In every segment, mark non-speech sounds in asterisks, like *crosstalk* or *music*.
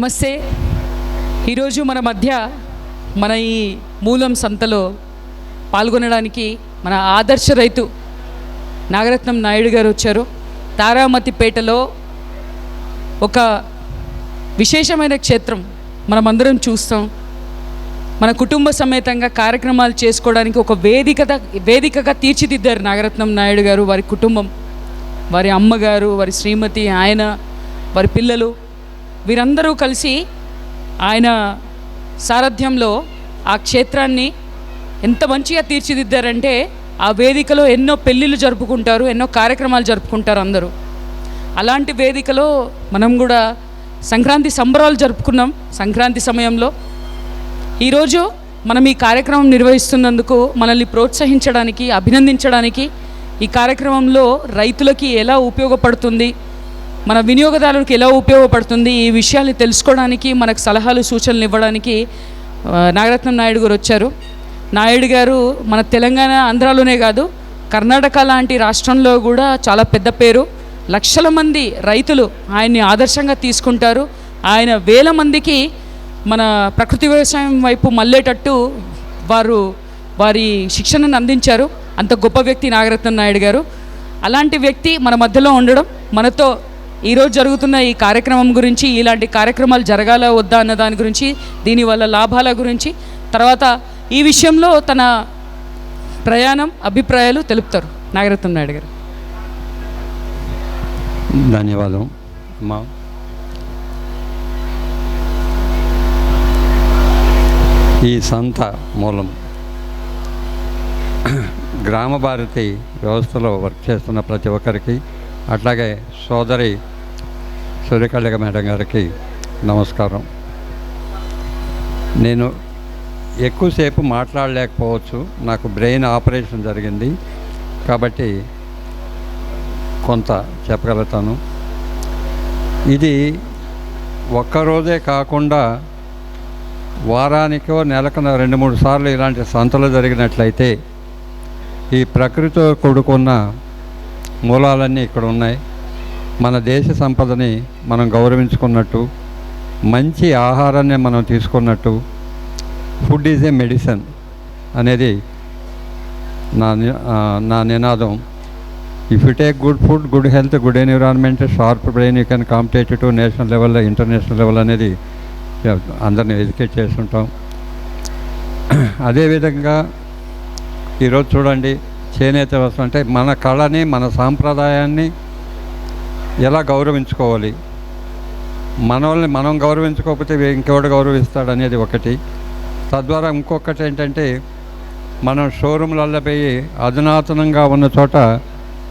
నమస్తే. ఈరోజు మన మధ్య మన ఈ మూలం సంతలో పాల్గొనడానికి మన ఆదర్శ రైతు నాగరత్నం నాయుడు గారు వచ్చారు. తారామతిపేటలో ఒక విశేషమైన క్షేత్రం మనమందరం చూస్తాం. మన కుటుంబ సమేతంగా కార్యక్రమాలు చేసుకోవడానికి ఒక వేదిక వేదికగా తీర్చిదిద్దారు నాగరత్నం నాయుడు గారు వారి కుటుంబం వారి అమ్మగారు వారి శ్రీమతి ఆయన వారి పిల్లలు. వీరందరూ కలిసి ఆయన సారథ్యంలో ఆ క్షేత్రాన్ని ఎంత మంచిగా తీర్చిదిద్దారంటే ఆ వేదికలో ఎన్నో పెళ్ళిళ్ళు జరుపుకుంటారు ఎన్నో కార్యక్రమాలు జరుపుకుంటారు అందరూ. అలాంటి వేదికలో మనం కూడా సంక్రాంతి సంబరాలు జరుపుకున్నాం సంక్రాంతి సమయంలో. ఈరోజు మనం ఈ కార్యక్రమం నిర్వహిస్తున్నందుకు మనల్ని ప్రోత్సహించడానికి అభినందించడానికి ఈ కార్యక్రమంలో రైతులకి ఎలా ఉపయోగపడుతుంది మన వినియోగదారులకు ఎలా ఉపయోగపడుతుంది ఈ విషయాల్ని తెలుసుకోవడానికి మనకు సలహాలు సూచనలు ఇవ్వడానికి నాగరత్నం నాయుడు గారు వచ్చారు. నాయుడు గారు మన తెలంగాణ ఆంధ్రాలోనే కాదు కర్ణాటక లాంటి రాష్ట్రంలో కూడా చాలా పెద్ద పేరు. లక్షల మంది రైతులు ఆయన్ని ఆదర్శంగా తీసుకుంటారు. ఆయన వేల మందికి మన ప్రకృతి వ్యవసాయం వైపు మళ్ళేటట్టు వారు వారి శిక్షణను అందించారు. అంత గొప్ప వ్యక్తి నాగరత్న నాయుడు గారు. అలాంటి వ్యక్తి మన మధ్యలో ఉండడం మనతో ఈరోజు జరుగుతున్న ఈ కార్యక్రమం గురించి ఇలాంటి కార్యక్రమాలు జరగాల వద్దా అన్న దాని గురించి దీనివల్ల లాభాల గురించి తర్వాత ఈ విషయంలో తన ప్రయాణం అభిప్రాయాలు తెలుపుతారు. నాగరత్న నాయుడు గారు. ధన్యవాదం. అమ్మా ఈ సంత మూలం గ్రామ భారతి వ్యవస్థలో వర్క్ చేస్తున్న ప్రతి ఒక్కరికి అట్లాగే సోదరి సూర్యకళిక మేడం గారికి నమస్కారం. నేను ఎక్కువసేపు మాట్లాడలేకపోవచ్చు. నాకు బ్రెయిన్ ఆపరేషన్ జరిగింది. కాబట్టి కొంత చెప్పగలుగుతాను. ఇది ఒక్కరోజే కాకుండా వారానికో నెలకు రెండు మూడు సార్లు ఇలాంటి సంతలు జరిగినట్లయితే ఈ ప్రకృతితో కూడుకున్న మూలాలన్నీ ఇక్కడ ఉన్నాయి. మన దేశ సంపదని మనం గౌరవించుకున్నట్టు మంచి ఆహారాన్ని మనం తీసుకున్నట్టు ఫుడ్ ఈజ్ ఏ మెడిసిన్ అనేది నా ని- నా నినాదం. If you take good food good health good environment sharp brain you can competitive national లెవెల్లో ఇంటర్నేషనల్ లెవెల్ అనేది అందరిని ఎడ్యుకేట్ చేస్తుంటాం. అదేవిధంగా ఈరోజు చూడండి చేనేత వస్త్రం అంటే మన కళని మన సాంప్రదాయాన్ని ఎలా గౌరవించుకోవాలి? మనల్ని మనం గౌరవించుకోకపోతే ఇంకెవడు గౌరవిస్తాడు అనేది ఒకటి. తద్వారా ఇంకొకటి ఏంటంటే మనం షోరూమ్లలో పోయి అధునాతనంగా ఉన్న చోట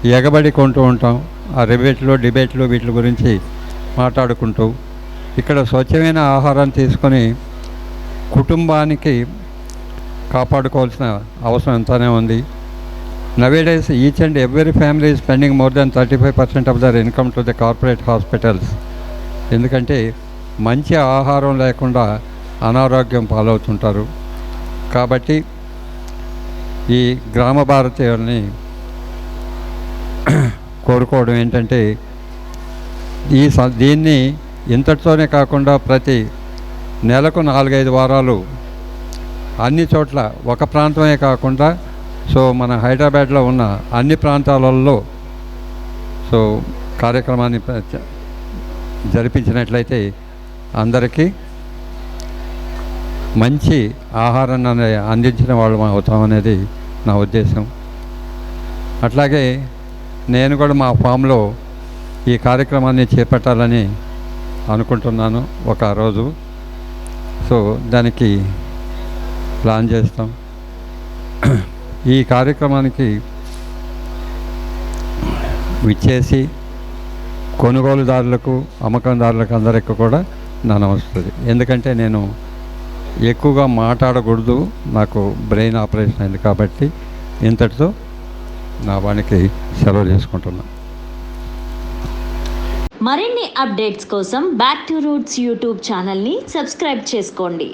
ఎగబడి కొంటూ ఉంటాం. ఆ రిబేట్లు డిబేట్లు వీటి గురించి మాట్లాడుకుంటూ. ఇక్కడ స్వచ్ఛమైన ఆహారం తీసుకొని కుటుంబానికి కాపాడుకోవాల్సిన అవసరం ఎంతనే ఉంది. Nowadays each and every family spending more than thirty five percent of their income to the corporate hospitals ఎందుకంటే మంచి ఆహారం లేకుండా అనారోగ్యం పాలవుతుంటారు. కాబట్టి ఈ గ్రామ భారతీయుల్ని *clears throat* కోరుకోవడం ఏంటంటే ఈ స- దీన్ని ఇంతటితోనే కాకుండా ప్రతి నెలకు నాలుగైదు వారాలు అన్ని చోట్ల ఒక ప్రాంతమే కాకుండా సో మన హైదరాబాద్లో ఉన్న అన్ని ప్రాంతాలలో సో కార్యక్రమాన్ని జరిపించినట్లయితే అందరికీ మంచి ఆహారాన్ని అందించిన వాళ్ళం అవుతామనేది నా ఉద్దేశం. అట్లాగే నేను కూడా మా ఫామ్లో ఈ కార్యక్రమాన్ని చేపట్టాలని అనుకుంటున్నాను ఒక రోజు. సో దానికి ప్లాన్ చేస్తాం. ఈ కార్యక్రమానికి విచ్చేసి కొనుగోలుదారులకు అమ్మకందారులకు అందరికి కూడా నా నమస్తుంది ఎందుకంటే నేను ఎక్కువగా మాట్లాడకూడదు నాకు బ్రెయిన్ ఆపరేషన్ అయింది కాబట్టి ఇంతటితో నా వానికి సెలవు చేసుకుంటున్నాను మరిన్ని అప్డేట్స్ కోసం బ్యాక్ టు రూట్స్ యూట్యూబ్ ఛానల్ని సబ్స్క్రైబ్ చేసుకోండి.